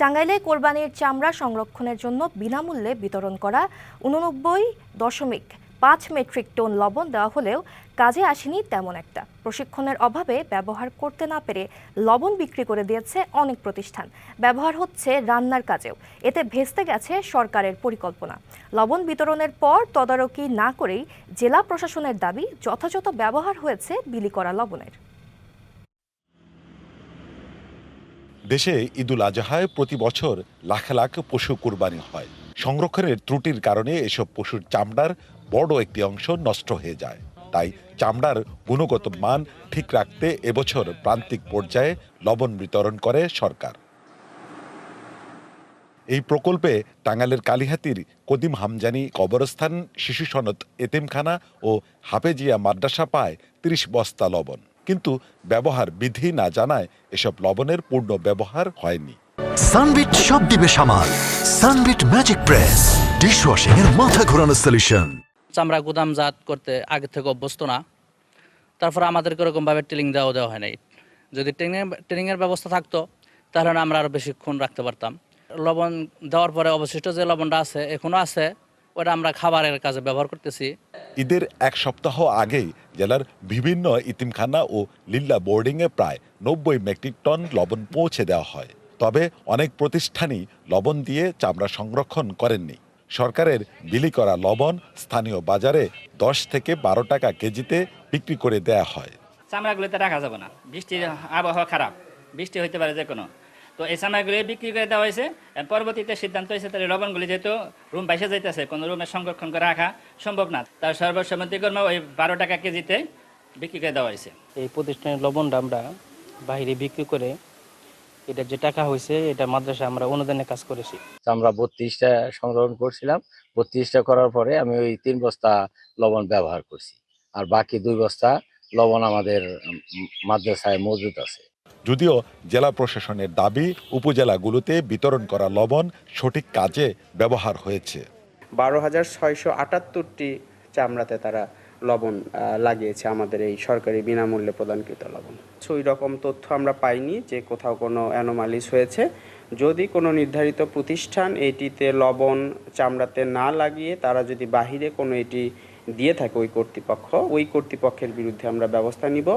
টাঙ্গাইলে কোরবানির চামড়া সংরক্ষণের জন্য বিনামূল্যে বিতরণ করা উননব্বই দশমিক পাঁচ মেট্রিক টন লবণ দেওয়া হলেও কাজে আসেনি তেমন একটা। প্রশিক্ষণের অভাবে ব্যবহার করতে না পেরে লবণ বিক্রি করে দিয়েছে অনেক প্রতিষ্ঠান। ব্যবহার হচ্ছে রান্নার কাজেও। এতে ভেস্তে গেছে সরকারের পরিকল্পনা। লবণ বিতরণের পর তদারকি না করেই জেলা প্রশাসনের দাবি যথাযথ ব্যবহার হয়েছে বিলি করা লবণের। দেশে ঈদুল আজহায় প্রতি বছর লাখ লাখ পশু কুরবানি হয়। সংরক্ষণের ত্রুটির কারণে এসব পশুর চামড়ার বড় একটি অংশ নষ্ট হয়ে যায়। তাই চামড়ার গুণগত মান ঠিক রাখতে এবছর প্রান্তিক পর্যায়ে লবণ বিতরণ করে সরকার। এই প্রকল্পে টাঙ্গালের কালিহাতির কদিম হামজানি কবরস্থান, শিশু সনদ, এতিমখানা ও হাফেজিয়া মাদ্রাসা পায় ত্রিশ বস্তা লবণ। কিন্তু ব্যবহার বিধি না জানায় এসব লবণের পূর্ণ ব্যবহার হয়নি। সানবিট সব দিবে সামাল। Sunbit magic press. ডিশওয়াশিং এর মাথা ঘোরানো সলিউশন চামড়া গুদামজাত করতে আগে থেকে অভ্যস্ত না। তারপর আমাদেরকে ওরকমভাবে ট্রেনিং দেওয়া দেওয়া হয় নাই। যদি ট্রেনিং ট্রেনিংয়ের ব্যবস্থা থাকতো তাহলে আমরা আরও বেশিক্ষণ রাখতে পারতাম। লবণ দেওয়ার পরে অবশিষ্ট যে লবণটা আছে এখনও আছে ওটা আমরা খাবারের কাজে ব্যবহার করতেছি। ঈদের এক সপ্তাহ আগেই জেলার বিভিন্ন ইতিমখানা ও লিল্লা বোর্ডিংয়ে প্রায় নব্বই মেট্রিক টন লবণ পৌঁছে দেওয়া হয়। তবে অনেক প্রতিষ্ঠানই লবণ দিয়ে চামড়া সংরক্ষণ করেননি। সরকারের বিলি করা লবণ স্থানীয় বাজারে দশ থেকে বারো টাকা কেজিতে বিক্রি করে দেয়া হয়। চামড়াগুলোতে রাখা যাবে না। বৃষ্টির আবহাওয়া খারাপ। বৃষ্টি হইতে পারে যে কোনো তো এই চামড়াগুলি বিক্রি করে দেওয়া হয়েছে। আর পরবর্তীতে সিদ্ধান্ত হয়েছে তাহলে লবণগুলি যেহেতু রুম বাইসে যাইতেছে কোনো রুমে সংরক্ষণ করে রাখা সম্ভব না। তার সর্বসম্মতিক্রমে ওই বারো টাকা কেজিতে বিক্রি করে দেওয়া হয়েছে। এই প্রতিষ্ঠানের লবণটা আমরা বাইরে বিক্রি করে এটা যে টাকা হয়েছে এটা মাদ্রাসা আমরা অনুদানে কাজ করেছি। তো আমরা বত্রিশটা সংগ্রহণ করছিলাম। বত্রিশটা করার পরে আমি ওই তিন বস্তা লবণ ব্যবহার করছি। আর বাকি দুই বস্তা লবণ আমাদের মাদ্রাসায় মজুদ আছে। যদিও জেলা প্রশাসনের দাবি উপজেলাগুলোতে বিতরণ করা লবণ সঠিক কাজে ব্যবহার হয়েছে। বারো হাজার ছয়শো আটাত্তরটি চামড়াতে তারা লবণ লাগিয়েছে আমাদের এই সরকারি বিনামূল্যে প্রদানকৃত লবণ। ওই রকম তথ্য আমরা পাইনি যে কোথাও কোনো অ্যানোমালিস হয়েছে। যদি কোনো নির্ধারিত প্রতিষ্ঠান এটিতে লবণ চামড়াতে না লাগিয়ে তারা যদি বাহিরে কোনো এটি দিয়ে থাকে ওই কর্তৃপক্ষ, ওই কর্তৃপক্ষের বিরুদ্ধে আমরা ব্যবস্থা নিব।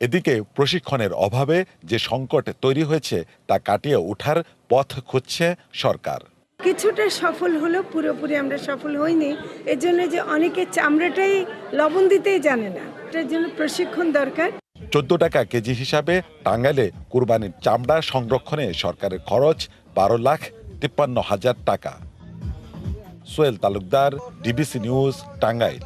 এদিকে প্রশিক্ষণের অভাবে যে সংকট তৈরি হয়েছে তা কাটিয়ে ওঠার পথ খুঁজছে সরকার। কিছুটা সফল হলেও পুরোপুরি আমরা সফল হইনি। এর জন্য যে অনেকে চামড়াটাই লবণ দিতেই জানে না। এটার জন্য প্রশিক্ষণ দরকার। চোদ্দ টাকা কেজি হিসাবে টাঙ্গাইলে কুরবানির চামড়া সংরক্ষণে সরকারের খরচ বারো লাখ তিপ্পান্ন হাজার টাকা। Sohel Talukdar DBC news Tangail.